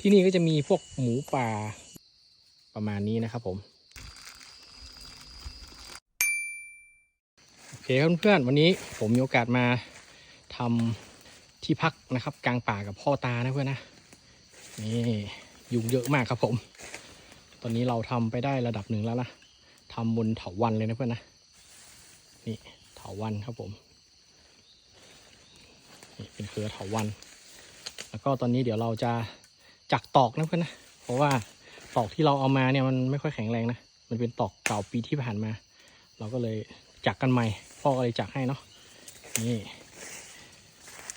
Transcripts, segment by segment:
ที่นี่ก็จะมีพวกหมูป่าประมาณนี้นะครับผม โอเคครับเพื่อนๆวันนี้ผมมีโอกาสมาทำที่พักนะครับ กลางป่ากับพ่อตานะเพื่อนนะนี่ยุงเยอะมากครับผม ตอนนี้เราทำไปได้ระดับหนึ่งแล้วนะทำบนเถาวันเลยนะเพื่อนนะนี่เถาวันครับผมนี่เป็นเครือเถาวัน แล้วก็ตอนนี้เดี๋ยวเราจะ จักตอกนะเพื่อนนะเพราะว่าตอกที่เราเอามาเนี่ยมันไม่ค่อยแข็งแรงนะมันเป็นตอกเก่าปีที่ผ่านมา เราก็เลยจักกันใหม่พ่อก็เลยจักให้เนาะนี่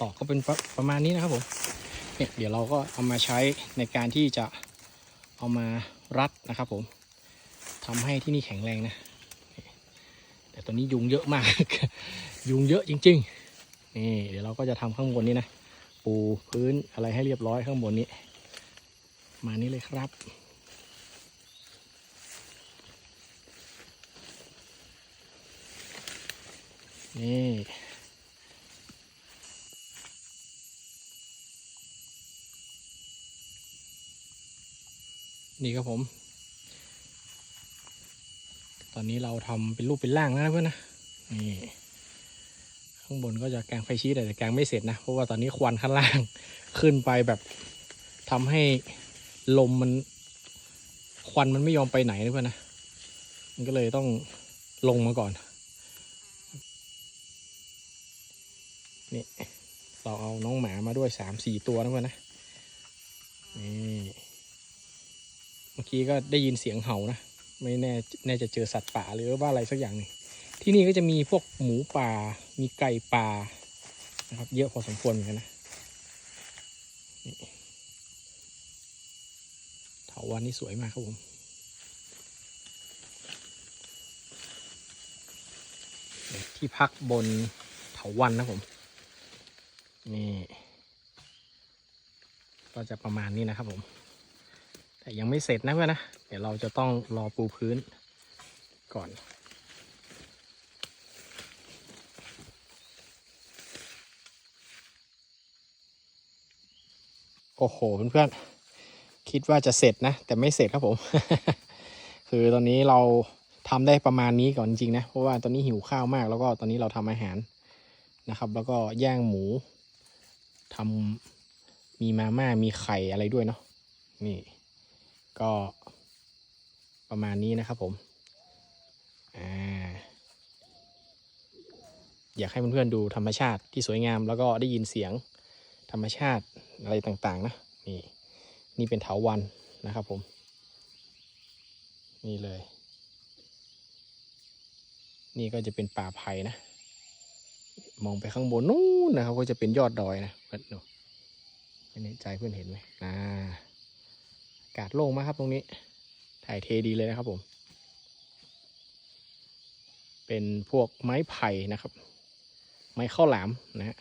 ตอกก็เป็นประประมาณนี้นะครับผมเนี่ยเดี๋ยวเราก็เอามาใช้ในการที่จะเอามารัดนะครับผมทำให้ที่นี่แข็งแรงนะ แต่ตอนนี้ยุงเยอะมาก ยุงเยอะจริง ๆ นี่เดี๋ยวเราก็จะทำข้างบนนี้นะ ปูพื้นอะไรให้เรียบร้อยข้างบนนี้ มานี่เลยครับ นี่นี่ครับผม ตอนนี้เราทำเป็นรูปเป็นร่างแล้วนะเพื่อนนะ นี่ ข้างบนก็จะแกงไฟชีสแต่แกงไม่เสร็จนะ เพราะว่าตอนนี้ควันข้างล่างขึ้นไปแบบทำให้ ลมมัน ควันมันไม่ยอมไปไหนนะเพื่อนนะ มันก็เลยต้องลงมาก่อน นี่เราเอาน้องหมามาด้วยสามสี่ตัวนะเพื่อนนะ นี่เมื่อกี้ก็ได้ยินเสียงเห่านะ ไม่แน่แน่จะเจอสัตว์ป่าหรือว่าอะไรสักอย่างหนึ่งที่นี่ก็จะมีพวกหมูป่า มีไก่ป่านะครับ เยอะพอสมควรเหมือนกันนะนี่เถา วันนี่สวยมากครับผมที่พักบนเถาวันนะผม นี่ ก็จะประมาณนี้นะครับผม แต่ยังไม่เสร็จนะเพื่อนนะ เดี๋ยวเราจะต้องรอปูพื้นก่อนโอ้โหเพื่อนๆ คิดว่าจะเสร็จนะ แต่ไม่เสร็จครับผม คือตอนนี้เราทำได้ประมาณนี้ก่อนจริงนะเพราะว่าตอนนี้หิวข้าวมาก แล้วก็ตอนนี้เราทำอาหารนะครับ แล้วก็ย่างหมูทำมีมาม่ามีไข่อะไรด้วยเนาะนี่ ก็ประมาณนี้นะครับผมอ่าอยากให้เพื่อนๆดูธรรมชาติที่สวยงาม แล้วก็ได้ยินเสียงธรรมชาติอะไรต่างๆ นะนี่ นี่เป็นเถาวันนะครับผม นี่เลย นี่ก็จะเป็นป่าไผ่นะ มองไปข้างบนนู้นนะครับ ก็จะเป็นยอดดอยนะเพื่อนดูไม่แน่ใจเพื่อนเห็นไหมอ่าอากาศโล่งมากครับตรงนี้ ถ่ายเทดีเลยนะครับผม เป็นพวกไม้ไผ่นะครับ ไม้ข้าวหลามนะฮะ